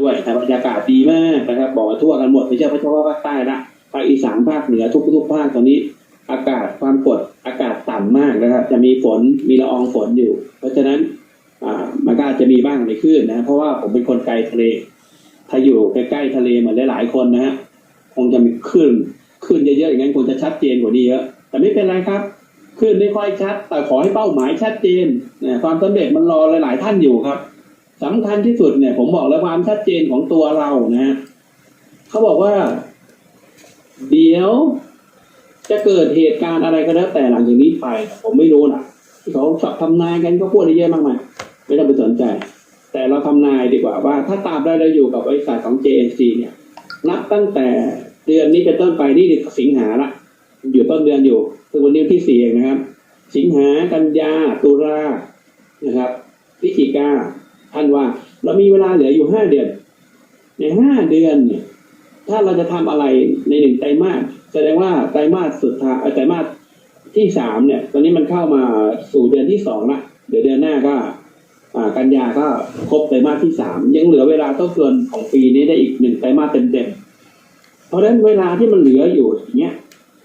ด้วยแต่บรรยากาศดีมากนะครับ บอกว่าทั่วกันหมดไม่ใช่เฉพาะภาคใต้นะภาคอีสานภาคเหนือทุกทุกภาคตอนนี้ อากาศความกดอากาศต่ำมากนะครับ จะมีฝนมีละอองฝนอยู่ เพราะฉะนั้นอ่ามันก็อาจจะมีบ้างในคลื่นนะ เพราะว่าผมเป็นคนไกลทะเล ถ้าอยู่ใกล้ๆทะเลเหมือนหลายๆคนนะฮะคงจะมีคลื่นคลื่นเยอะๆอย่างนั้นคงจะชัดเจนกว่านี้เยอะแต่ไม่เป็นไรครับคลื่นไม่ค่อยชัด แต่ขอให้เป้าหมายชัดเจนความสำเร็จมันรอหลายๆท่านอยู่ครับ สำคัญที่สุดเนี่ย ผมบอกแล้วความชัดเจนของตัวเรานะฮะเขาบอกว่า เดี๋ยวจะเกิดเหตุการณ์อะไรก็แล้วแต่หลังจากนี้ไป ผมไม่รู้นะที่เขาทำนายกันก็พูดได้เยอะมากมายไม่ต้องไปสนใจ แต่เราทำนายดีกว่าว่า ถ้าตามได้เราอยู่กับบริษัทของ JNC เนี่ย นับตั้งแต่เดือนนี้เป็นต้นไปนี่สิงหาละอยู่ต้นเดือนอยู่คือวันนี้ที่สี่เองนะครับ สิงหากันยาตุลานะครับพฤศจิกา ธันว่าเรามีเวลาเหลืออยู่ห้าเดือน ในห้าเดือนเนี่ยถ้าเราจะทำอะไรในหนึ่งไตรมาสแสดงว่าไตรมาสสุดท้ายเอ่อไตรมาสที่สามเนี่ย ตอนนี้มันเข้ามาสู่เดือนที่สองละเดี๋ยวเดือนหน้าก็อ่ากันยาก็ครบไตรมาสที่สามยังเหลือเวลาต้องเกินของปีนี้ได้อีกหนึ่งไตรมาสเต็มๆเพราะฉะนั้นเวลาที่มันเหลืออยู่อย่างเงี้ย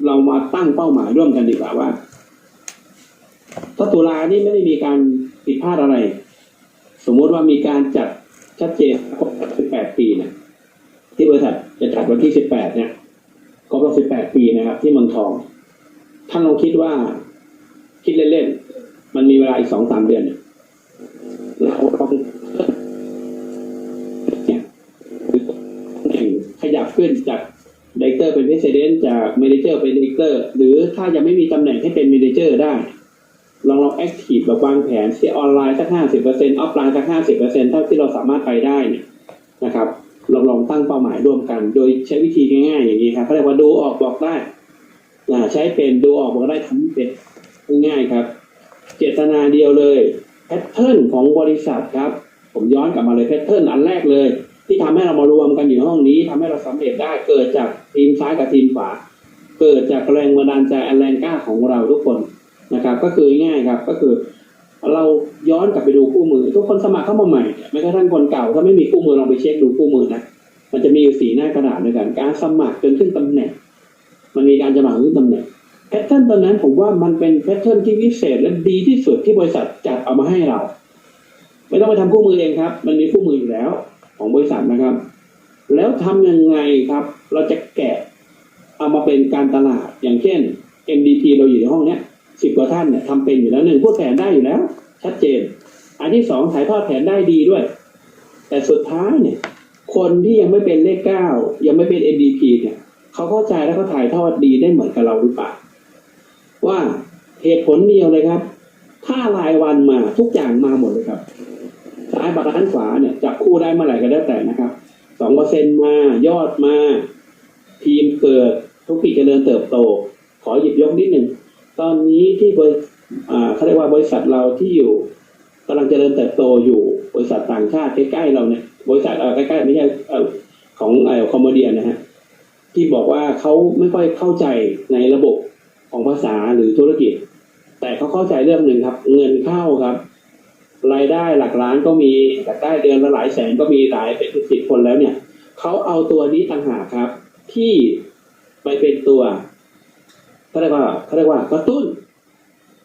เรามาตั้งเป้าหมายร่วมกันดีกว่าว่าถ้าตุลานี่ไม่ได้มีการผิดพลาดอะไร มมุติว่ามีการจัดชัดเจนครบ18 ปีเนี่ยที่บริษัทจะจัดวันที่ 18 เนี่ยครบรบ18 ปีนะครับ ที่เมืองทอง ท่านลองคิดว่าคิดเล่นๆ มันมีเวลาอีกสองสามเดือนเราต้องเนี่ยขยับขึ้นจากดีเตอร์เป็นเพรสิดเนจากเมนเจอร์เป็นดีเตอร์หรือถ้ายังไม่มีตำแหน่งให้เป็นเมนเจอร์ได้ แอคทีฟแบบวางแผนที่ออนไลน์สักห้าสิบเปอร์เซ็นต์ออฟไลน์สักห้าสิบเปอร์เซ็นต์เท่าที่เราสามารถไปได้เนี่ยนะครับลองลองตั้งเป้าหมายร่วมกัน โดยใช้วิธีง่ายๆอย่างนี้ครับเขาเรียกว่าดูออกบอกได้ใช้เป็นดูออกบอกได้ทำเป็นง่ายๆครับ เจตนาเดียวเลยแพทเทิร์นของบริษัทครับ ผมย้อนกลับมาเลยแพทเทิร์นอันแรกเลย ที่ทำให้เรามารวมกันอยู่ห้องนี้ทำให้เราสำเร็จได้เกิดจากทีมซ้ายกับทีมขวาเกิดจากแรงบันดาลใจแรงกล้าของเราทุกคน นะครับ ก็คือง่ายครับก็คือเราย้อนกลับไปดูคู่มือทุกคนสมัครเข้ามาใหม่แม้กระทั่งคนเก่าถ้าไม่มีคู่มือลองไปเช็คดูคู่มือนะมันจะมีอยู่สีหน้ากระดาษด้วยกัน การสมัครจนขึ้นตำแหน่ง มันมีการสมัครขึ้นตำแหน่งแพทเทิร์นตอนนั้นผมว่ามันเป็นแพทเทิร์นที่พิเศษและดีที่สุดที่บริษัทจัดเอามาให้เรา ไม่ต้องไปทำคู่มือเองครับ มันมีคู่มืออยู่แล้วของบริษัทนะครับ แล้วทำยังไงครับ เราจะแกะเอามาเป็นการตลาดอย่างเช่น MDT เราอยู่ในห้องเนี้ย สิบกว่าท่านเนี่ยทำเป็นอยู่แล้วหนึ่งพูดแผนได้อยู่แล้ว ชัดเจน อันที่สองถ่ายทอดแผนได้ดีด้วย แต่สุดท้ายเนี่ย คนที่ยังไม่เป็นเลขเก้ายังไม่เป็น MDP เนี่ยเขาเข้าใจแล้วเขาถ่ายทอดดีได้เหมือนกับเราหรือเปล่าว่าเหตุผลเดียวเลยครับ ถ้ารายวันมาทุกอย่างมาหมดเลยครับซ้ายบัตรด้านขวาเนี่ยจับคู่ได้เมื่อไหร่ก็ได้แต่นะครับสองเปอร์เซ็นมายอดมา ทีมเกิด ทุกปีเจริญเติบโต ขอหยิบยกนิดหนึ่ง ตอนนี้ที่บริเขาเรียกว่าบริษัทเราที่อยู่กำลังเจริญเติบโตอยู่บริษัทต่างชาติใกล้ๆเราเนี่ยบริษัทใกล้ๆไม่ใช่ของไอคอมโมเดียนะฮะที่บอกว่าเขาไม่ค่อยเข้าใจในระบบของภาษาหรือธุรกิจ แต่เขาเข้าใจเรื่องหนึ่งครับ เงินเข้าครับ รายได้หลักล้านก็มีแต่ได้เดือนละหลายแสนก็มีหลายเป็นสิบคนแล้วเนี่ยเขาเอาตัวนี้ต่างหากครับ ที่ไปเป็นตัว เขาเรียกว่าเขาเรียกว่ากระตุ้น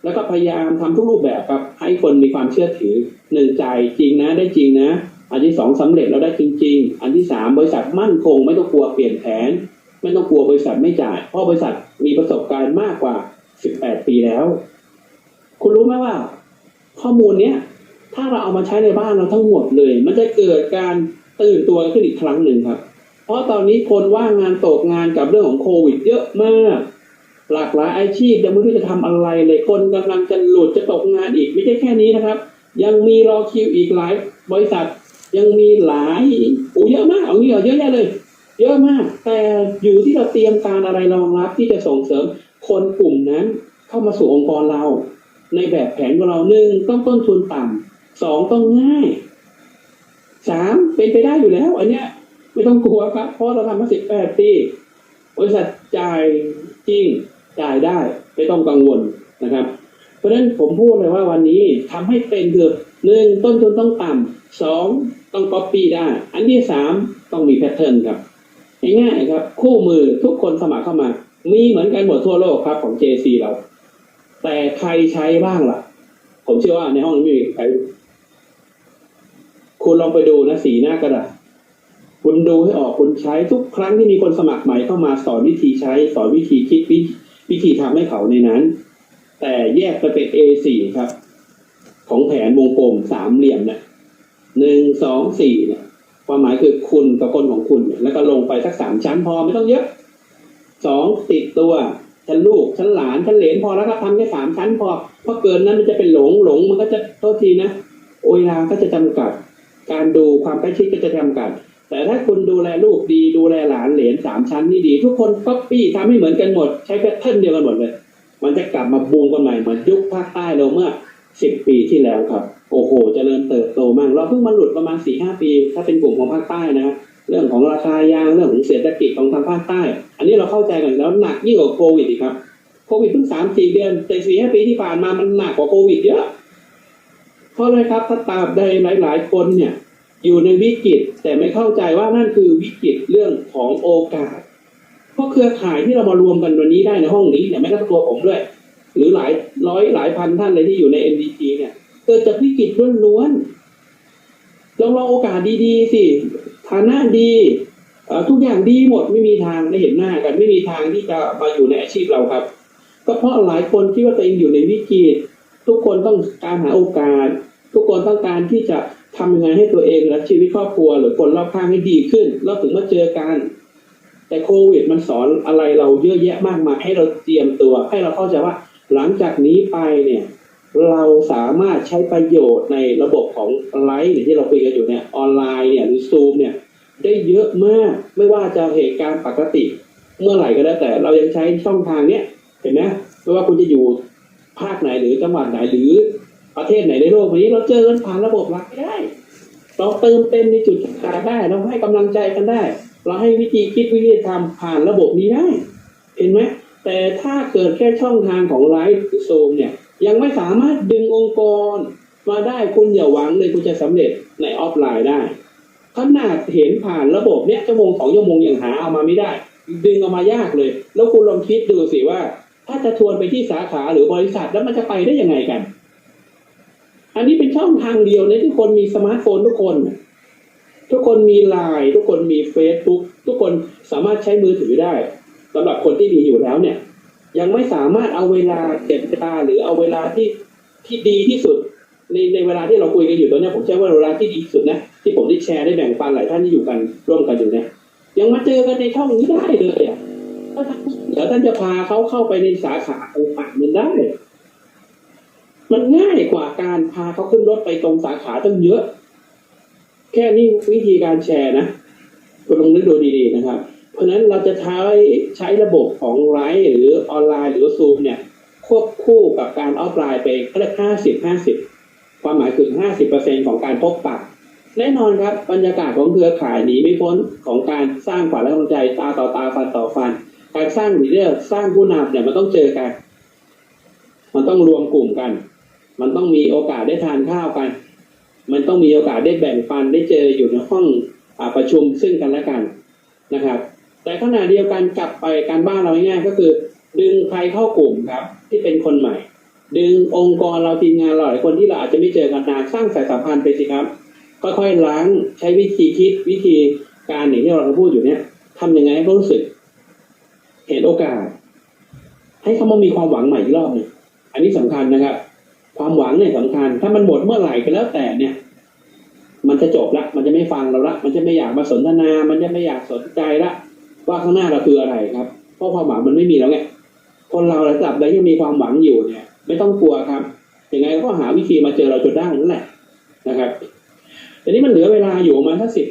แล้วก็พยายามทำทุกรูปแบบครับให้คนมีความเชื่อถือหนึ่งใจายจริงนะได้จริงนะ อันที่สองสำเร็จแล้วได้จริง ๆ อันที่สามบริษัทมั่นคง ไม่ต้องกลัวเปลี่ยนแผน ไม่ต้องกลัวบริษัทไม่จ่าย เพราะบริษัทมีประสบการณ์มากกว่า18ปีแล้ว คุณรู้ไหมว่า ข้อมูลเนี้ยถ้าเราเอามาใช้ในบ้านเราทั้งหมดเลย มันจะเกิดการตื่นตัวขึ้นอีกครั้งหนึ่งครับ เพราะตอนนี้คนว่างงานตกงานกับเรื่องของโควิด เยอะมาก หลากหลายอาชีพยังไม่รู้จะทำอะไรเลยคนกำลังจะหลุดจะตกงานอีก ไม่ใช่แค่นี้นะครับ ยังมีรอคิวอีกหลาย บริษัทยังมีหลายโอ้เยอะมากเอางี้เหรอเยอะแยะเลย เยอะมาก แต่อยู่ที่เราเตรียมการอะไรรองรับที่จะส่งเสริมคนกลุ่มนั้นเข้ามาสู่องค์กรเรา ในแบบแผนของเราหนึ่งต้องต้นทุนต่ำสองต้องง่ายสามเป็นไปได้อยู่แล้ว อันเนี้ยไม่ต้องกลัวครับเพราะเราทำมาสิบแปดปีบริษัทจ่ายจริง จ่ายได้ไม่ต้องกังวลนะครับ เพราะฉะนั้นผมพูดเลยว่าวันนี้ทำให้เป็นคือหนึ่งต้นทุนต้องต่ำสองต้องก๊อปปี้ได้ อันที่สามต้องมีแพทเทิร์นครับง่ายๆครับ คู่มือทุกคนสมัครเข้ามา มีเหมือนกันหมดทั่วโลกครับของ JC เรา แต่ใครใช้บ้างล่ะ ผมเชื่อว่าในห้องนี้ไม่มีใครคุณลองไปดูนะสีหน้ากระดาษคุณดูให้ออกคุณใช้ทุกครั้งที่มีคนสมัครใหม่เข้ามาสอนวิธีใช้ สอนวิธีคิดวิ วิธีทำให้เขาในนั้น แต่แยกไปเป็น A4 ครับ ของแผนวงกลมสามเหลี่ยมเนี่ยหนึ่งสองสี่เนี่ยความหมายคือคุณกับคนของคุณเนี่ยแล้วก็ลงไปสักสามชั้นพอไม่ต้องเยอะสองติดตัวชั้นลูกชั้นหลานชั้นเหลนพอแล้วก็ทำแค่สามชั้นพอเพราะเกินนั้นมันจะเป็นหลงหลงมันก็จะโทษทีนะโอยลาก็จะจำกัด การดูความใกล้ชิดก็จะจำกัด แต่ถ้าคุณดูแลลูกดีดูแลหลานเหลนสามชั้นนี่ดี ทุกคนก๊อปปี้ทำให้เหมือนกันหมด ใช้แพทเทิร์นเดียวกันหมดเลย มันจะกลับมาบูมกันใหม่เหมือนยุคภาคใต้เราเมื่อสิบปีที่แล้วครับ โอ้โหเจริญเติบโตมาก เราเพิ่งมาหลุดประมาณสี่ห้าปี ถ้าเป็นกลุ่มของภาคใต้นะเรื่องของราคายางเรื่องของเศรษฐกิจของทางภาคใต้ อันนี้เราเข้าใจกันแล้วหนักยิ่งกว่าโควิดอีกครับโควิดเพิ่งสามสี่เดือน แต่สี่ห้าปีที่ผ่านมามันหนักกว่าโควิดเยอะเพราะอะไรครับถ้าตราบใดหลาย ๆ คนเนี่ย อยู่ในวิกฤตแต่ไม่เข้าใจว่านั่นคือวิกฤตเรื่องของโอกาสเพราะเครือข่ายที่เรามารวมกันวันนี้ได้ในห้องนี้เนี่ยแม้กระทั่งตัวผมด้วย หรือหลายร้อยหลายพันท่านเลยที่อยู่ใน NDT เนี่ยเกิดจากวิกฤตล้วนๆลองลองโอกาสดีๆสิฐานะดีทุกอย่างดีหมดไม่มีทางได้เห็นหน้ากัน ไม่มีทางที่จะมาอยู่ในอาชีพเราครับ ก็เพราะหลายคนคิดว่าตัวเองอยู่ในวิกฤตทุกคนต้องการหาโอกาส ทุกคนต้องการที่จะ ทำยังไงให้ตัวเองและชีวิตครอบครัว หรือคนรอบข้างให้ดีขึ้น แล้วถึงมาเจอกัน แต่โควิดมันสอนอะไรเราเยอะแยะมากมายให้เราเตรียมตัว ให้เราเข้าใจว่าหลังจากนี้ไปเนี่ย เราสามารถใช้ประโยชน์ในระบบของไลฟ์ที่เราคุยกันอยู่เนี่ยออนไลน์เนี่ยหรือซูมเนี่ยได้เยอะมากไม่ว่าจะเหตุการณ์ปกติ เมื่อไหร่ก็แล้วแต่เรายังใช้ช่องทางเนี้ยเห็นไหมไม่ว่าคุณจะอยู่ภาคไหนหรือจังหวัดไหนหรือ ประเทศไหนในโลกนี้เราเจอกันผ่านระบบไลน์ได้ เราเติมเต็มในจุดต่างได้ เราให้กำลังใจกันได้ เราให้วิธีคิดวิธีทำผ่านระบบนี้ได้ เห็นไหมแต่ถ้าเกิดแค่ช่องทางของไลฟ์หรือซูมเนี่ยยังไม่สามารถดึงองค์กรมาได้คุณอย่าหวังเลยคุณจะสำเร็จในออฟไลน์ได้ขนาดเห็นผ่านระบบเนี้ยชั่วโมงสองชั่วโมงยังหาเอามาไม่ได้ ดึงเอามายากเลย แล้วคุณลองคิดดูสิว่า ถ้าจะชวนไปที่สาขาหรือบริษัทแล้วมันจะไปได้ยังไงกัน อันนี้เป็นช่องทางเดียวในที่คนมีสมาร์ทโฟนทุกคน ทุกคนมีไลน์ทุกคนมีเฟซบุ๊กทุกคนสามารถใช้มือถือได้สำหรับคนที่มีอยู่แล้วเนี่ย ยังไม่สามารถเอาเวลาเก็บเวลาหรือเอาเวลาที่ที่ดีที่สุด ในในเวลาที่เราคุยกันอยู่ตอนนี้ผมใช้ว่าเวลาที่ดีที่สุดนะที่ผมได้แชร์ได้แบ่งปันหลายท่านที่อยู่กันร่วมกันอยู่เนี่ยยังมาเจอกันในช่องนี้ได้เลยอะเดี๋ยวท่านจะพาเขาเข้าไปในสาขาต่างๆมันได้ มันง่ายกว่าการพาเขาขึ้นรถไปตรงสาขาตั้งเยอะ แค่นี้วิธีการแชร์นะคุณลองนึกดูดีๆนะครับ เพราะนั้นเราจะใช้ใช้ระบบของไลฟ์หรือออนไลน์หรือซูมเนี่ย ควบคู่กับการออฟไลน์ไปก็เลยห้าสิบห้าสิบความหมายคือห้าสิบเปอร์เซ็นของการพบปะแน่นอนครับบรรยากาศของเครือข่ายหนีไม่พ้นของการสร้างขวัญและกำลังใจตาต่อตาฟันต่อฟัน การสร้างลีดเดอร์สร้างผู้นำเนี่ยมันต้องเจอกัน มันต้องรวมกลุ่มกัน มันต้องมีโอกาสได้ทานข้าวกัน มันต้องมีโอกาสได้แบ่งปันได้เจออยู่ในห้องอาประชุมซึ่งกันและกันนะครับ แต่ขณะเดียวกันกลับไปการบ้านเราง่ายๆก็คือ ดึงใครเข้ากลุ่มครับ ที่เป็นคนใหม่ ดึงองค์กรเราทีมงานเราหลายคนที่เราอาจจะไม่เจอกันนานสร้างสายสัมพันธ์ไปสิครับค่อยๆล้างใช้วิธีคิดวิธีการอย่างที่เราพูดอยู่เนี้ยทำยังไงให้เขารู้สึก เห็นโอกาส ให้เขามามีความหวังใหม่อีกรอบหนึงอันนี้สำคัญนะครับ ความหวังเนี่ยสำคัญ ถ้ามันหมดเมื่อไหร่ก็แล้วแต่เนี่ย มันจะจบละ มันจะไม่ฟังเราละ มันจะไม่อยากมาสนทนา มันจะไม่อยากสนใจละ ว่าข้างหน้าเราคืออะไรครับ เพราะความหวังมันไม่มีแล้วไง คนเราระดับใดยังมีความหวังอยู่เนี่ย ไม่ต้องกลัวครับ ยังไงก็หาวิธีมาเจอเราจนได้นั่นแหละนะครับทีนี้มันเหลือเวลาอยู่ประมาณสักสิบ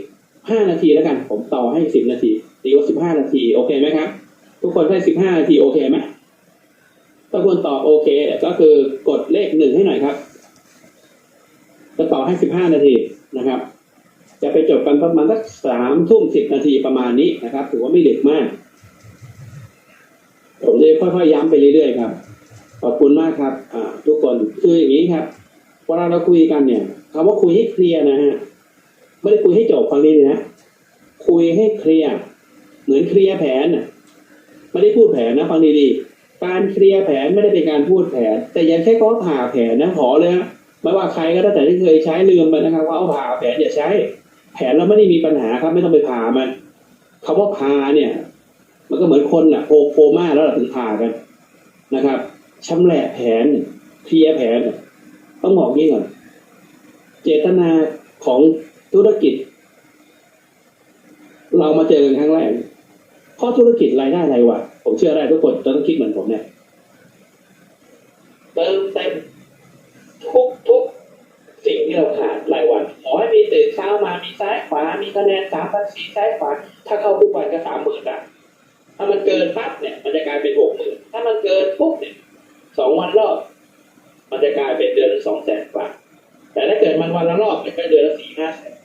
ห้านาทีแล้วกัน ผมต่อให้สิบนาทีตีว่าสิบห้านาที โอเคไหมครับ ทุกคนได้สิบห้านาทีโอเคไหม ถ้าคนตอบโอเค ก็คือกดเลขหนึ่งให้หน่อยครับ จะต่อให้สิบห้านาทีนะครับ จะไปจบกันประมาณสักสามทุ่มสิบนาทีประมาณนี้นะครับ ถือว่าไม่เดึกมากผมจะค่อยๆย้ำไปเรื่อยๆครับ ขอบคุณมากครับทุกคนคืออย่างนี้ครับเวลาเราคุยกันเนี่ยคำว่าคุยให้เคลียร์นะฮะไม่ได้คุยให้จบฟังดีๆนะคุยให้เคลียร์เหมือนเคลียร์แผนไม่ได้พูดแผนนะฟังดีๆ การเคลียร์แผนไม่ได้เป็นการพูดแผน แต่อยังใช้คำว่าผ่าแผนนะขอเลยนะไม่ว่าใครก็แล้วแต่ที่เคยใช้ลืมไปนะครับ ว่าเอาผ่าแผนอย่าใช้ แผนเราไม่ได้มีปัญหาครับ ไม่ต้องไปผ่ามันคำว่าผ่าเนี่ย มันก็เหมือนคนน่ะโคโคม่าแล้วเราถึงผ่ากันนะครับชำแหละแผนเคลียร์แผนต้องบอกงี้ก่อนเจตนาของธุรกิจ เรามาเจอกันครั้งแรกเพราะธุรกิจรายได้รายวัน ผมเชื่อได้ทุกคนต้องคิดเหมือนผมเนี่ยเติมเต็มทุกทุกสิ่งที่เราขาดรายวันขอให้มีตื่นเช้ามามีซ้ายขวา มีคะแนนสามพันสี่ซ้ายขวา ถ้าเข้าทุกวันก็สามหมื่นอะถ้ามันเกินปั๊บเนี่ย มันจะกลายเป็นหกหมื่นถ้ามันเกินปุ๊บเนี่ยสองวันรอบ มันจะกลายเป็นเดือนสองแสนกว่า แต่ถ้าเกิดมันวันละรอบเนี่ยก็เดือนละสี่ห้าแสน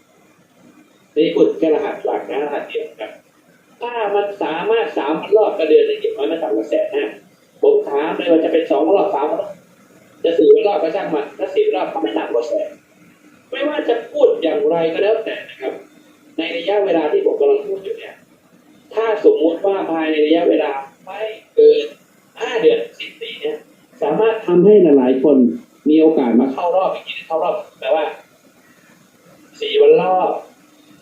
นี่พูดแค่รหัสหลักนะรหัสเดียวครับ ถ้ามันสามารถสามวันรอบก็เดือนละเก็บไว้ไม่ต่ำกว่าแสนห้าผมถามเลยว่าจะเป็นสองวันรอบสามวันรอบจะสี่วันรอบก็ช่างมันถ้าสี่วันรอบก็ไม่ต่ำกว่าแสนไม่ว่าจะพูดอย่างไรก็แล้วแต่นะครับ ในระยะเวลาที่ผมกำลังพูดอยู่เนี่ย ถ้าสมมุติว่าภายในระยะเวลาไม่เกินห้าเดือนสิบปีเนี่ย สามารถทำให้หลายๆคนมีโอกาสมาเข้ารอบอีกทีเข้ารอบแปลว่าสี่วันรอบ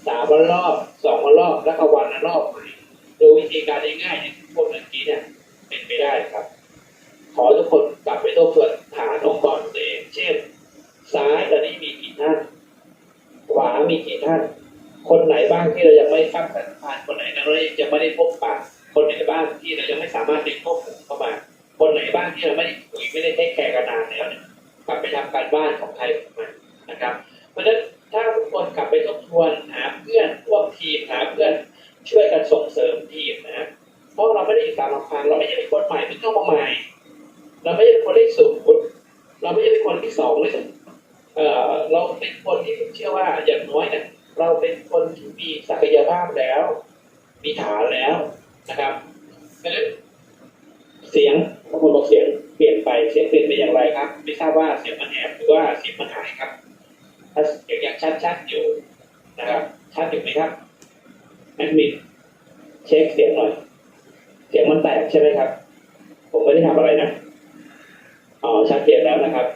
สามวันรอบสองวันรอบแล้วก็วันละรอบใหม่โดยวิธีการง่ายๆที่พูดเมื่อกี้เนี่ยเป็นไปได้ครับ ขอทุกคนกลับไปทบทวนฐานองค์กรตัวเอง เช่น ซ้ายตอนนี้มีกี่ท่าน ขวามีกี่ท่าน คนไหนบ้างที่เรายังไม่สร้างสัมพันธ์คนไหนเรายังไม่ได้พบปะคนไหนบ้างที่เรายังไม่สามารถดึงเข้ากลุ่มเข้ามา คนไหนบ้างที่เราไม่ได้คุยไม่ได้เทคแคร์กันนานแล้วเนี่ยกลับไปทำการบ้านของใครของมันนะครับ เพราะฉะนั้น ถ้าทุกคนกลับไปทบทวนหาเพื่อนร่วมทีมหาเพื่อนช่วยกันส่งเสริมทีมนะเพราะเราไม่ได้อยู่ตามลำพังเราไม่ใช่เป็นคนใหม่เพิ่งเข้ามาใหม่ เราไม่ใช่เป็นคนเลขศูนย์เราไม่ใช่เป็นคนที่สองเลยเออเราเป็นคนที่ผมเชื่อว่าอย่างน้อยเนี่ยเราเป็นคนที่มีศักยภาพแล้ว มีฐานแล้วนะครับดังนั้นเสียงบางคนบอกเสียงเปลี่ยนไปเสียงเปลี่ยนไปอย่างไรครับ ไม่ทราบว่าเสียงมันแหบหรือว่าเสียงมันหายครับ ถ้าเสียงยังชัดๆอยู่นะครับชัดอยู่ไหมครับแอดมินเช็คเสียงหน่อย เสียงมันแตกใช่ไหมครับ ผมไม่ได้ทำอะไรนะอ๋อชัดเจนแล้วนะครับ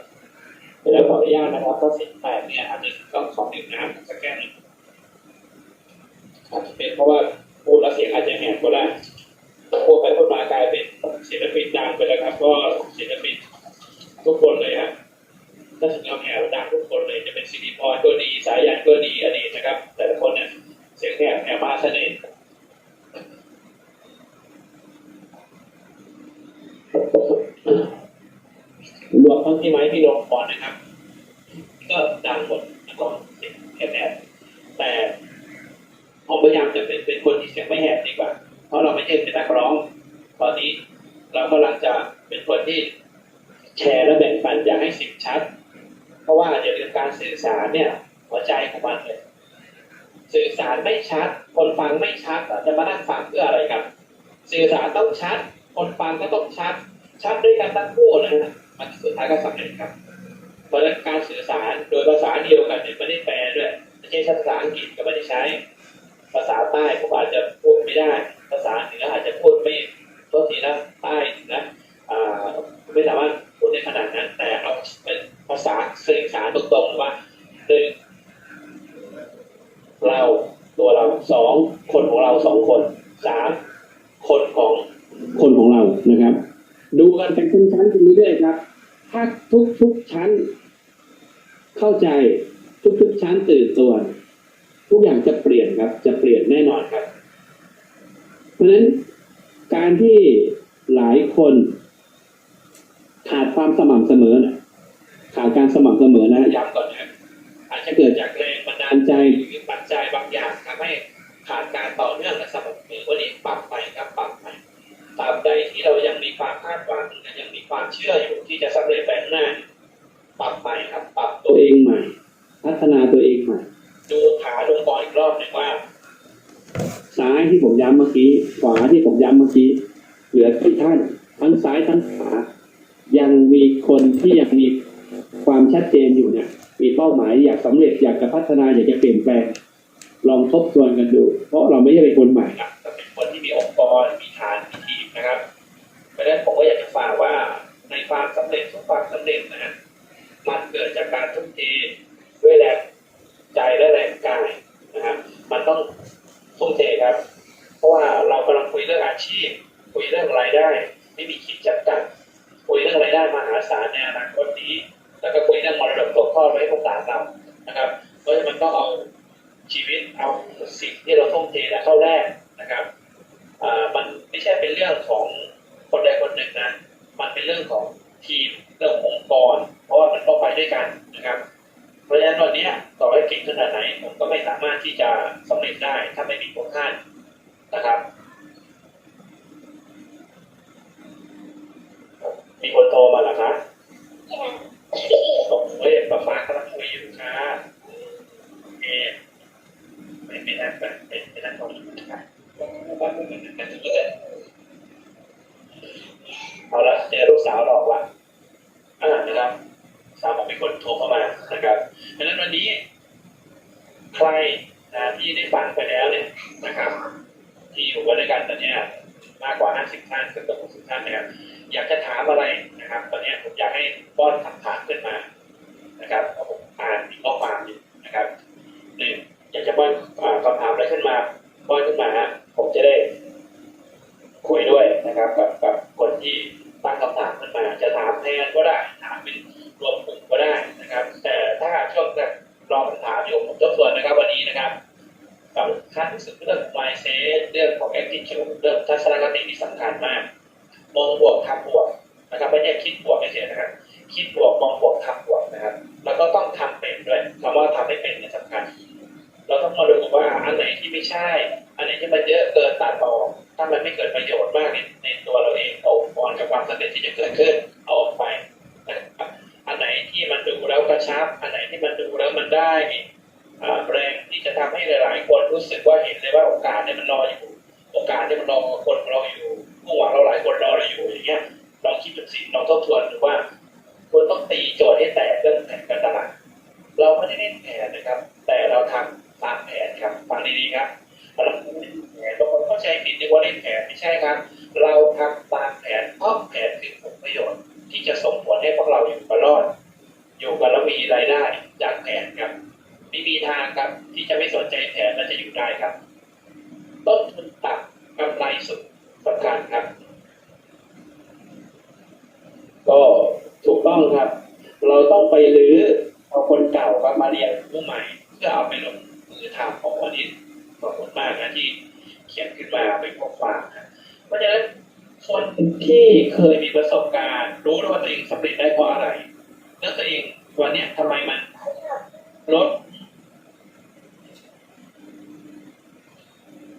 เดี๋ยวขออนุญาตนะครับถ้าเสียงแตกเนี่ยอาจจะต้องขอดื่มน้ำสักแก้วหนึ่งอาจจะเป็นเพราะว่าพูดแล้วเสียงอาจจะแหบก็ได้พูดไปพูดมากลายเป็นศิลปินดังไปแล้วครับ ก็ศิลปินทุกคนเลยฮะ ถ้าถึงเอาแหวดังทุกคนเลยจะเป็นสิริพรก็ดีสายยันก็ดีอดีตนะครับ แต่ละคนเนี่ยเสียงแหบแหบมาเสน่ห์รวมทั้งพี่ไม้พี่นกอนนะครับ ก็ดังหมดนักร้องเสียงแหบๆแต่ผมพยายามจะเป็นเป็นคนที่เสียงไม่แหบดีกว่า เพราะเราไม่ใช่เป็นนักร้อง ตอนนี้เรากำลังจะเป็นคนที่แชร์และแบ่งปันอยากให้สิ่งชัด เพราะว่าเดี๋ยวเรื่องการสื่อสารเนี่ย หัวใจของมันเลย สื่อสารไม่ชัด คนฟังไม่ชัดอะจะมานั่งฟังเพื่ออะไรครับ ชารต้องชัด คนฟังก็ต้องชัด ชัดด้วยกันทั้งคู่นะฮะมันสุดท้ายก็สำเร็จครับเพราะฉะนั้นการสื่อสารโดยภาษาเดียวกันเนี่ยไม่ได้แปลด้วยไม่ใช่ภาษาอังกฤษก็ไม่ได้ใช้ ภาษาใต้ผมอาจจะพูดไม่ได้ ภาษาเหนืออาจจะพูดไม่โทษทีนะใต้นะไม่สามารถพูดได้ขนาดนั้น แต่เอาเป็นภาษาสื่อสารตรงๆว่าหนึ่งเราตัวเราสองคนของเราสองคนสามคนของ คนของเรานะครับ ดูกันเป็นชั้นๆไปเรื่อยๆครับ ถ้าทุกๆชั้น เข้าใจทุกๆชั้นตื่นตัว ทุกอย่างจะเปลี่ยนครับ จะเปลี่ยนแน่นอนครับ เพราะฉะนั้นการที่หลายคนขาดความสม่ำเสมอนะขาดการสม่ำเสมอนะย้ำก่อนนะอาจจะเกิดจากแรงบันดาลใจหรือปัจจัยบางอย่างทำให้ขาดการต่อเนื่องและสม่ำเสมอวันนี้ปรับไปครับ บไปตราบใดที่เรายังมีความคาดหวังและยังมีความเชื่ออยู่ที่จะสำเร็จแบบหน้าปรับไปครับ ปรับตัวเองใหม่ พัฒนาตัวเองใหม่ ดูขาลงบอลอีกรอบหนึ่งว่า ซ้ายที่ผมย้ำเมื่อกี้ ขวาที่ผมย้ำเมื่อกี้ เหลือที่ท่าน ทั้งซ้ายทั้งขวายังมีคนที่ยังมีความความชัดเจนอยู่เนี่ย มีเป้าหมายอยากสำเร็จอยากจะพัฒนาอยากจะเปลี่ยนแปลง ลองทบทวนกันดู เพราะเราไม่ใช่เป็นคนใหม่นะแต่เป็นคนที่มีองค์กรมีฐา นะครับเพราะฉะนั้นผมก็อยากจะฝากว่าในความสำเร็จทุกความสำเร็จนะฮะมันเกิดจากการทุ่มเทด้วยแรงใจและแรงกายนะครับมันต้องทุ่มเทครับ เพราะว่าเรากำลังคุยเรื่องอาชีพ คุยเรื่องรายได้ ไม่มีขีดจำกัดคุยเรื่องรายได้มหาศาลในอนาคตนี้ แล้วก็คุยเรื่องมรดกตกทอดไว้ให้ลูกหลานเรานะครับ เพราะฉะนั้นมันต้องเอาชีวิตเอาสิ่งที่เราทุ่มเทและเข้าแรกนะครับ มันไม่ใช่เป็นเรื่องของคนใดคนหนึ่งนะ มันเป็นเรื่องของทีมเรื่องขององค์กร เพราะว่ามันต้องไปด้วยกันนะครับ เพราะฉะนั้นวันนี้ต่อให้เก่งขนาดไหนผมก็ไม่สามารถที่จะสำเร็จได้ถ้าไม่มีพวกท่านนะครับ มีคนโทรมาเหรอคะผมเฮ้ยป้าฟ้ากำลังคุยอยู่ค่ะเอ๊ะไม่ไม่นั่งแบบไม่ไม่นั่งตรงนี้ค่ะป้าพูด เอาละเจอลูกสาวหลอกละอ่านะครับสาวบอกมีคนโทรเข้ามานะครับดังนั้นวันนี้ ใครนะที่ได้ฟังไปแล้วเนี่ยนะครับ ที่อยู่กันด้วยกันตอนเนี้ยมากกว่า 50 ท่านเกือบ60 ท่านนะครับอยากจะถามอะไรนะครับ ตอนนี้ผมอยากให้ป้อนคำถามขึ้นมานะครับเอาผมอ่านข้อความอยู่นะครับหนึ่งอยากจะป้อนคำถามอะไรขึ้นมาป้อนขึ้นมาฮะ ผมจะได้คุยด้วยนะครับกับกับคนที่ตั้งคำถามขึ้นมาจะถามแทนก็ได้ ถามเป็นรวมกลุ่มก็ได้นะครับ แต่ถ้าช่วงแรกรอคำถามอยู่ผมทบทวนนะครับวันนี้นะครับสำคัญที่สุดเรื่องของ mindset เรื่องของ attitude เรื่องทัศนคติที่สำคัญมากมองบวกทำบวกนะครับไม่ใช่คิดบวกไม่ใช่นะครับคิดบวกมองบวกทำบวกนะครับ แล้วก็ต้องทำเป็นด้วยคำว่าทำให้เป็นเนี่ยสำคัญ เราต้องมาดู อันไหนที่ไม่ใช่ อันไหนที่มันเยอะเกินตัดออกถ้ามันไม่เกิดประโยชน์มากในในตัวเราเองอองค์กรกับความสำเร็จที่จะเกิดขึ้นเอาออกไปนะครับอันไหนที่มันดูแล้วกระชับ อันไหนที่มันดูแล้วมันได้แรงที่จะทำให้หลาย ๆ คนรู้สึกว่าเห็นเลยว่าโอกาสเนี่ยมันรออยู่ โอกาสที่ยมันรอคนเราอยู่ผู้หวังเราหลายคนรอเราอยู่อย่างเงี้ยลองคิดดูสิลองทบทวนดูว่าคุณต้องตีโจทย์ให้แตกเรื่องแผนการตลาดเราไม่ได้เล่นแผนนะครับ แต่เราทำ ตามแผนครับฟังดีๆครับเราไม่ได้เล่นแผนบางคนเข้าใจผิดนึกว่าเล่นแผนไม่ใช่ครับ เราทำตามแผนเพราะแผนคือผลประโยชน์ ที่จะส่งผลให้พวกเราอยู่กันรอด อยู่กันแล้วมีรายได้จากแผนครับไม่มีทางครับที่จะไม่สนใจแผนและจะอยู่ได้ครับ ต้นทุนต่ำกำไรสุดสำคัญครับ ก็ถูกต้องครับ เราต้องไปรื้อเอาคนเก่าครับมาเรียนผู้ใหม่เพื่อเอาไปลง มือทำของวันนี้ขอบคุณมากนะที่เขียนขึ้นมาเป็นข้อความนะเพราะฉะนั้นคนที่เคยมีประสบการณ์ รู้ว่าตัวเองสำเร็จได้เพราะอะไร แล้วตัวเองวันนี้ทำไมมันลด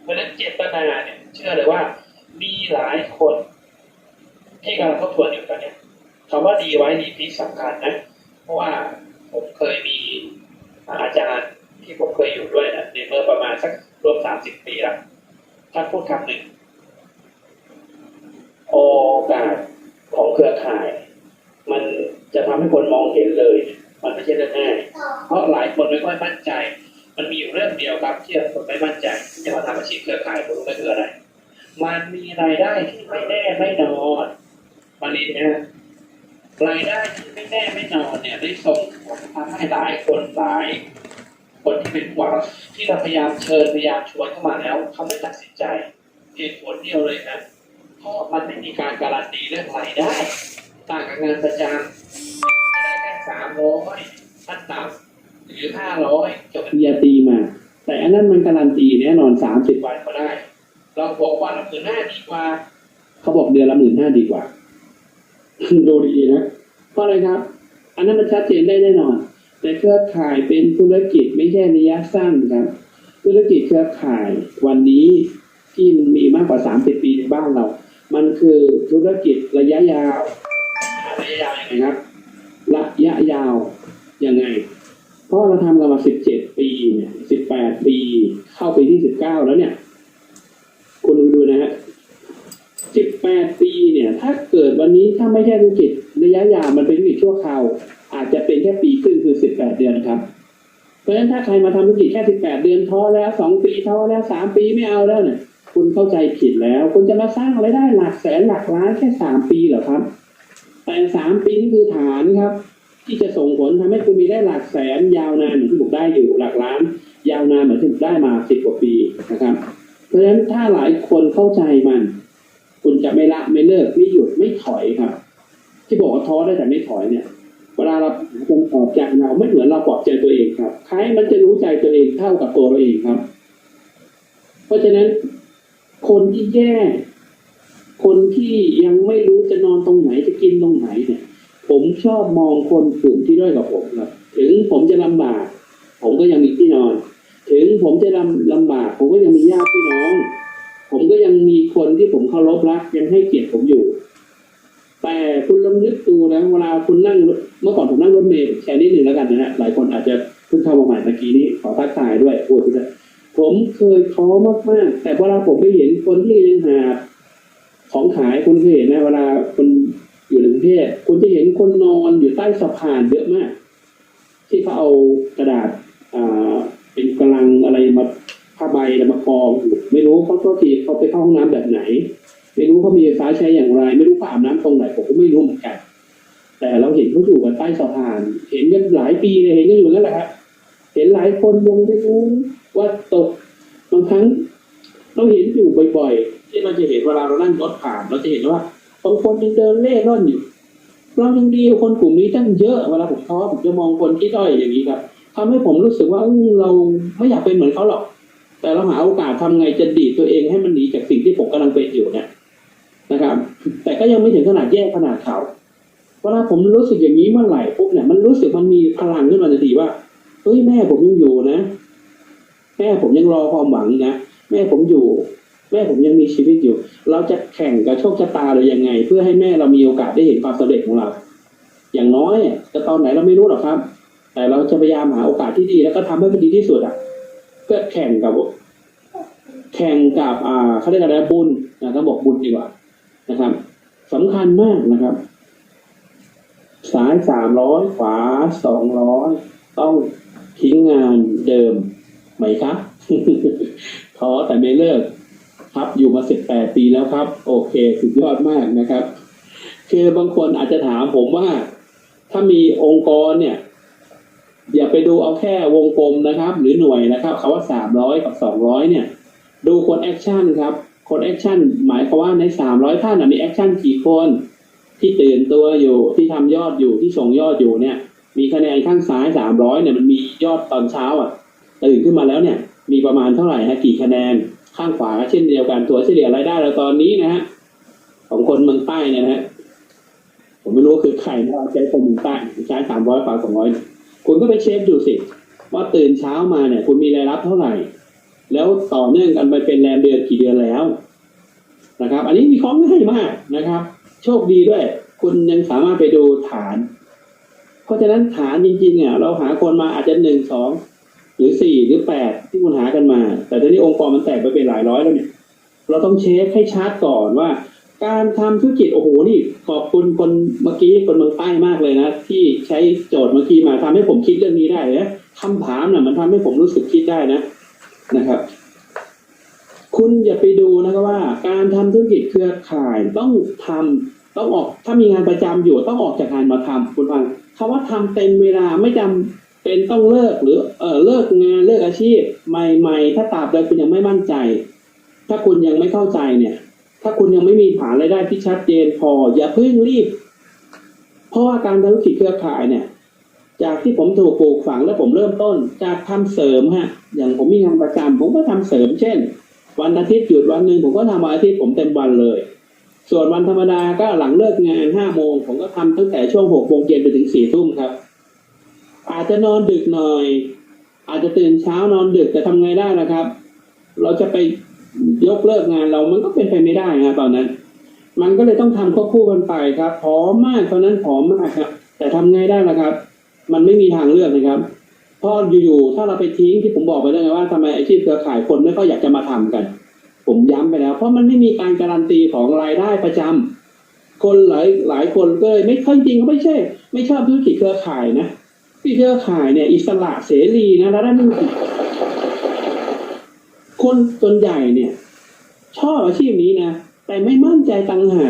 เพราะฉะนั้นเจตนาเนี่ย เชื่อเลยว่ามีหลายคน ที่กำลังทบทวนอยู่ตอนนี้คำว่าดีไว้ดีที่สำคัญนะ เพราะว่าผมเคยมีอาจารย์ ที่ผมเคยอยู่ด้วยนะในเมื่อประมาณสักรวมสามสิบปีแล้วท่านพูดคำหนึ่ง โอกาสของเครือข่าย มันจะทำให้คนมองเห็นเลย มันไม่ใช่เรื่องง่ายเพราะหลายคนไม่ค่อยมั่นใจ มันมีอยู่เรื่องเดียวครับที่คนไม่มั่นใจที่จะมาทำอาชีพเครือข่ายคุณรู้ไหมคืออะไร มันมีรายได้ที่ไม่แน่ไม่นอนมาลีนะรายได้ที่ไม่แน่ไม่นอนเนี่ยได้ส่งผลทำให้หลายคนหลาย คนที่เป็นหวังที่เราพยายามเชิญพยายามชวนเข้ามาแล้วเขาไม่ตัดสินใจเหตุผลเดียวเลยนะเพราะมันไม่มีการการันตีเรื่องรายได้ต่างกับงานประจำได้แค่สามร้อยขั้นต่ำหรือห้าร้อยจบปริญญาตรีมา แต่อันนั้นมันการันตีแน่นอนสามสิบวันก็ได้ เราบอกวันละหมื่นห้าดีกว่า เขาบอกเดือนละหมื่นห้าดีกว่าดูดีๆนะเพราะอะไรครับ อันนั้นมันชัดเจนได้แน่นอน แต่เครือข่ายเป็นธุรกิจไม่ใช่ระยะสั้นครับ ธุรกิจเครือข่ายวันนี้ที่มันมีมากกว่าสามสิบปีในบ้านเรา มันคือธุรกิจระยะยาวระยะยาวยังไงครับ ระยะยาวยังไง เพราะเราทำกันมาสิบเจ็ดปีเนี่ยสิบแปดปี เข้าปีที่สิบเก้าแล้วเนี่ยคุณดูนะฮะสิบแปดปีเนี่ย ถ้าเกิดวันนี้ถ้าไม่ใช่ธุรกิจระยะยาวมันเป็นธุรกิจชั่วคราว อาจจะเป็นแค่ปีครึ่งคือสิบแปดเดือนครับ เพราะฉะนั้นถ้าใครมาทำธุรกิจแค่สิบแปดเดือนท้อแล้วสองปีท้อแล้วสามปีไม่เอาแล้วเนี่ยคุณเข้าใจผิดแล้ว คุณจะมาสร้างรายได้หลักแสนหลักล้านแค่สามปีเหรอครับ แต่สามปีนี่คือฐานครับ ที่จะส่งผลทำให้คุณมีได้หลักแสนยาวนานเหมือนที่ผมได้อยู่หลักล้าน ยาวนานเหมือนที่ผมได้มาสิบกว่าปีนะครับ เพราะฉะนั้นถ้าหลายคนเข้าใจมัน คุณจะไม่ละไม่เลิกไม่หยุดไม่ถอยครับ ที่บอกว่าท้อได้แต่ไม่ถอยเนี่ย เวลาเราคนปลอบใจเราไม่เหมือนเราปลอบใจตัวเองครับ ใครมันจะรู้ใจตัวเองเท่ากับตัวเราเองครับ เพราะฉะนั้น คนที่แย่ คนที่ยังไม่รู้จะนอนตรงไหนจะกินตรงไหนเนี่ย ผมชอบมองคนกลุ่มที่ด้อยกว่าผมครับ ถึงผมจะลำบาก ผมก็ยังมีที่นอน ถึงผมจะลำลำบาก ผมก็ยังมีญาติพี่น้อง ผมก็ยังมีคนที่ผมเคารพรักยังให้เกียรติผมอยู่ แต่คุณลองนึกดูนะเวลาคุณนั่งรถเมื่อก่อนผมนั่งรถเมล์แชร์นิดหนึ่งแล้วกันนะฮะหลายคนอาจจะเพิ่งเข้ามาใหม่เมื่อกี้นี้ขอทักทายด้วยพูดไปเลยผมเคยท้อมากๆแต่เวลาผมไปเห็นคนที่ยังหาของขายคุณเคยเห็นไหมเวลาคนอยู่ในกรุงเทพคุณจะเห็นคนนอนอยู่ใต้สะพานเยอะมาก ที่เขาเอากระดาษอ่าเป็นกำลังอะไรมาผ้าใบมากองอยู่ไม่รู้เขาก็ทีเขาไปเข้าห้องน้ำแบบไหน ไม่รู้เขามีไฟฟ้าใช้อย่างไร ไม่รู้เขาอาบน้ำตรงไหนผมก็ไม่รู้เหมือนกัน แต่เราเห็นเขาอยู่กันใต้สะพาน เห็นกันหลายปีเลยเห็นกันอยู่นั่นแหละครับเห็นหลายคนยังไม่รู้ว่าตกบางครั้งเราเห็นอยู่บ่อยๆที่เราจะเห็นเวลาเรานั่งรถผ่าน เราจะเห็นว่าบางคนยังเดินเล่ร่อนอยู่เรายังดีกว่าคนกลุ่มนี้ตั้งเยอะเวลาผมท้อผมจะมองคนที่ด้อยอย่างนี้ครับทำให้ผมรู้สึกว่าเราไม่อยากเป็นเหมือนเขาหรอก แต่เราหาโอกาสทำไงจะดีดตัวเองให้มันหนีจากสิ่งที่ผมกำลังเป็นอยู่เนี่ย นะครับ แต่ก็ยังไม่ถึงขนาดแย่ขนาดเขาเวลาผมรู้สึกอย่างนี้เมื่อไหร่ปุ๊บเนี่ยมันรู้สึกมันมีพลังขึ้นมาทันทีว่าเฮ้ยแม่ผมยังอยู่นะ แม่ผมยังรอความหวังนะแม่ผมอยู่ แม่ผมยังมีชีวิตอยู่ เราจะแข่งกับโชคชะตาหรือยังไง เพื่อให้แม่เรามีโอกาสได้เห็นความสำเร็จของเรา อย่างน้อยจะตอนไหนเราไม่รู้หรอกครับ แต่เราจะพยายามหาโอกาสที่ดี แล้วก็ทำให้มันดีที่สุดอะเพื่อแข่งกับ แข่งกับอ่าเขาเรียกอะไรบุญนะต้องบอกบุญดีกว่า นะครับสำคัญมากนะครับ ซ้ายสามร้อยขวาสองร้อยต้องทิ้งงานเดิมไหมครับท้อแต่ไม่เลิกครับอยู่มาสิบแปดปีแล้วครับ โอเคสุดยอดมากนะครับ คือบางคนอาจจะถามผมว่า ถ้ามีองค์กรเนี่ย อย่าไปดูเอาแค่วงกลมนะครับ หรือหน่วยนะครับคาว่าสามร้อยกับสองร้อยเนี่ย ดูคนแอคชั่นครับ คนแอคชั่นหมายความว่าในสามร้อยท่านมีแอคชั่นกี่คนที่ตื่นตัวอยู่ที่ทำยอดอยู่ที่ส่งยอดอยู่เนี่ย มีคะแนนข้างซ้ายสามร้อยเนี่ยมันมียอดตอนเช้าอะตื่นขึ้นมาแล้วเนี่ย มีประมาณเท่าไหร่ฮะกี่คะแนนข้างขวาก็เช่นเดียวกันตัวเฉลี่ยรายได้เราตอนนี้นะฮะของคนเมืองใต้เนี่ยนะฮะผมไม่รู้คือใครนะใช้คนเมืองใต้ใช้สามร้อยฝาสองร้อยคุณก็ไปเช็คดูสิว่าตื่นเช้ามาเนี่ย คุณมีรายรับเท่าไหร่ แล้วต่อเนื่องกันไปเป็นแรมเดือนกี่เดือนแล้วนะครับ อันนี้มีข้อง่ายมากนะครับ โชคดีด้วย คุณยังสามารถไปดูฐาน เพราะฉะนั้นฐานจริงๆเนี่ยเราหาคนมาอาจจะหนึ่งสองหรือสี่หรือแปดที่คุณหากันมา แต่ทีนี้องค์กรมันแตกไปเป็นหลายร้อยแล้วเนี่ย เราต้องเช็คให้ชัดก่อนว่า การทำธุรกิจโอ้โหนี่ ขอบคุณคนเมื่อกี้คนเมืองใต้มากเลยนะ ที่ใช้โจทย์เมื่อกี้มาทำให้ผมคิดเรื่องนี้ได้นะคำถามน่ะมันทำให้ผมรู้สึกคิดได้นะ นะครับ คุณอย่าไปดูนะครับว่า การทำธุรกิจเครือข่ายต้องทำต้องออกถ้ามีงานประจำอยู่ต้องออกจากงานมาทำคุณฟังคำว่าทำเต็มเวลาไม่จำเป็นต้องเลิกหรือเออเลิกงานเลิกอาชีพ ใหม่ ๆ ถ้าตราบใดคุณยังไม่มั่นใจ ถ้าคุณยังไม่เข้าใจเนี่ย ถ้าคุณยังไม่มีฐานรายได้ที่ชัดเจนพอ อย่าเพิ่งรีบ เพราะว่าการธุรกิจเครือข่ายเนี่ย จากที่ผมถูกปลูกฝังแล้วผมเริ่มต้น จากทำเสริมฮะ อย่างผมมีงานประจำผมก็ทำเสริมเช่น วันอาทิตย์หยุดวันหนึ่งผมก็ทำวันอาทิตย์ผมเต็มวันเลย ส่วนวันธรรมดาก็หลังเลิกงานห้าโมงผมก็ทำตั้งแต่ช่วงหกโมงเย็นไปถึงสี่ทุ่มครับ อาจจะนอนดึกหน่อย อาจจะตื่นเช้านอนดึกแต่ทำไงได้นะครับ เราจะไปยกเลิกงานเรามันก็เป็นไปไม่ได้นะตอนนั้น มันก็เลยต้องทำควบคู่กันไปครับผอมมากตอนนั้นผอมมากครับ แต่ทำไงได้ล่ะครับ มันไม่มีทางเลือกนะครับ เพราะอยู่ๆถ้าเราไปทิ้งที่ผมบอกไปแล้วไงว่าทำไมอาชีพเครือข่ายคนไม่ค่อยอยากจะมาทำกัน ผมย้ำไปแล้ว เพราะมันไม่มีการการันตีของรายได้ประจำคนหลายหลายคนก็เลยไม่ค่อยจริงก็ไม่ใช่ ไม่ชอบธุรกิจเครือข่ายนะที่เครือข่ายเนี่ย อิสระเสรีนะแล้วได้ธุรกิจคนส่วนใหญ่เนี่ย ชอบอาชีพนี้นะแต่ไม่มั่นใจตังหา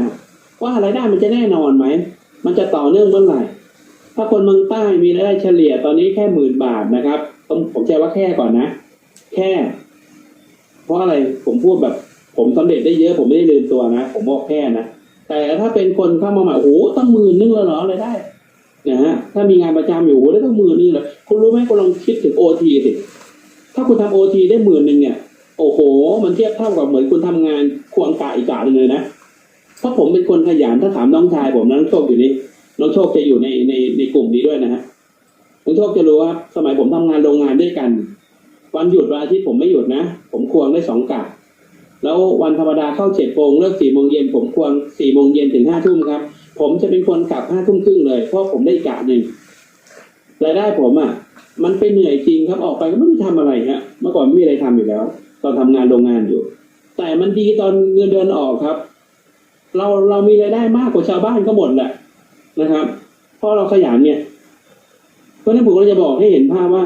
ว่ารายได้มันจะแน่นอนไหมมันจะต่อเนื่องเมื่อไหร่ ถ้าคนเมืองใต้มีรายได้เฉลี่ยตอนนี้แค่หมื่นบาทนะครับต้องผมใช้ว่าแค่ก่อนนะ แค่ เพราะอะไรผมพูดแบบ ผมสำเร็จได้เยอะผมไม่ได้ลืมตัวนะ ผมบอกแค่นะแต่ถ้าเป็นคนเข้ามาใหม่โอ้โหตั้งหมื่นนึงแล้วเหรอรายได้นะฮะถ้ามีงานประจำอยู่โอ้โหได้ตั้งหมื่นนึงเลยคุณรู้ไหมคุณลองคิดถึงโอทีสิถ้าคุณทำโอทีได้หมื่นหนึ่งเนี่ยโอ้โห มันเทียบเท่ากับเหมือนคุณทำงานควงกะอีกกะเลยนะเพราะผมเป็นคนขยันถ้าถามน้องชายผมนะน้องโชคอยู่นี่ น้องโชคจะอยู่ในในในกลุ่มนี้ด้วยนะฮะน้องโชคจะรู้ว่าสมัยผมทำงานโรงงานด้วยกัน วันหยุดวันอาทิตย์ผมไม่หยุดนะ ผมควงได้สองกะแล้ววันธรรมดาเข้าเจ็ดโมงเลิกสี่โมงเย็นผมควงสี่โมงเย็นถึงห้าทุ่มครับ ผมจะเป็นคนกลับห้าทุ่มครึ่งเลยเพราะผมได้กะหนึ่งรายได้ผมอะ มันเป็นเหนื่อยจริงครับออกไปก็ไม่ได้ทำอะไรฮะเมื่อก่อนไม่มีอะไรทำอยู่แล้ว ตอนทำงานโรงงานอยู่ แต่มันดีตอนเงินเดือนออกครับ เราเรามีรายได้มากกว่าชาวบ้านก็หมดแหละ นะครับเพราะเราขยันเนี่ยเพราะนั้นผมก็จะบอกให้เห็นภาพว่า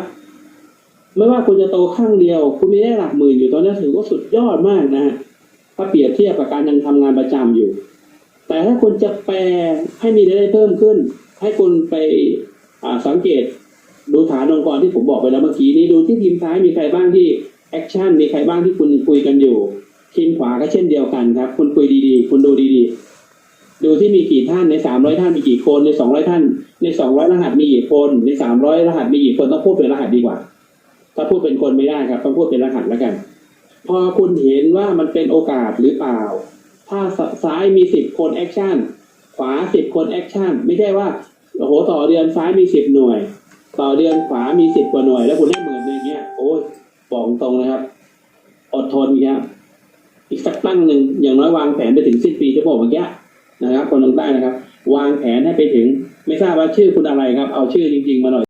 ไม่ว่าคุณจะโตข้างเดียว คุณมีได้หลักหมื่นอยู่ตอนนี้ถือว่าสุดยอดมากนะฮะถ้าเปรียบเทียบกับการยังทำงานประจำอยู่ แต่ถ้าคุณจะแปลให้มีรายได้เพิ่มขึ้น ให้คุณไปอ่าสังเกตดูฐานองค์กรที่ผมบอกไปแล้วเมื่อกี้นี้ดูที่ทีมซ้ายมีใครบ้างที่แอคชั่นมีใครบ้างที่คุณคุยกันอยู่ทีมขวาก็เช่นเดียวกันครับ คุณคุยดีๆ คุณดูดีๆ ดูที่มีกี่ท่านในสามร้อยท่านมีกี่คนในสองร้อยท่าน ในสองร้อยรหัสมีกี่คน ในสามร้อยรหัสมีกี่คนต้องพูดเป็นรหัสดีกว่า ถ้าพูดเป็นคนไม่ได้ครับ ต้องพูดเป็นรหัสแล้วกัน พอคุณเห็นว่ามันเป็นโอกาสหรือเปล่า ถ้าซ้ายมีสิบคนแอคชั่นขวาสิบคนแอคชั่นไม่ใช่ว่าโอ้โหต่อเดือนซ้ายมีสิบหน่วย ต่อเดือนขวามีสิบกว่าหน่วย แล้วคุณได้หมื่นหนึ่งเงี้ยโอ้ยบอกตรงนะครับ อดทนครับอีกสักตั้งหนึ่งอย่างน้อยวางแผนไปถึงสิ้นปีที่ผมบอกเมื่อกี้ นะครับคนตรงใต้นะครับ วางแผนให้ไปถึงไม่ทราบว่าชื่อคุณอะไรครับ เอาชื่อจริง ๆ มาหน่อย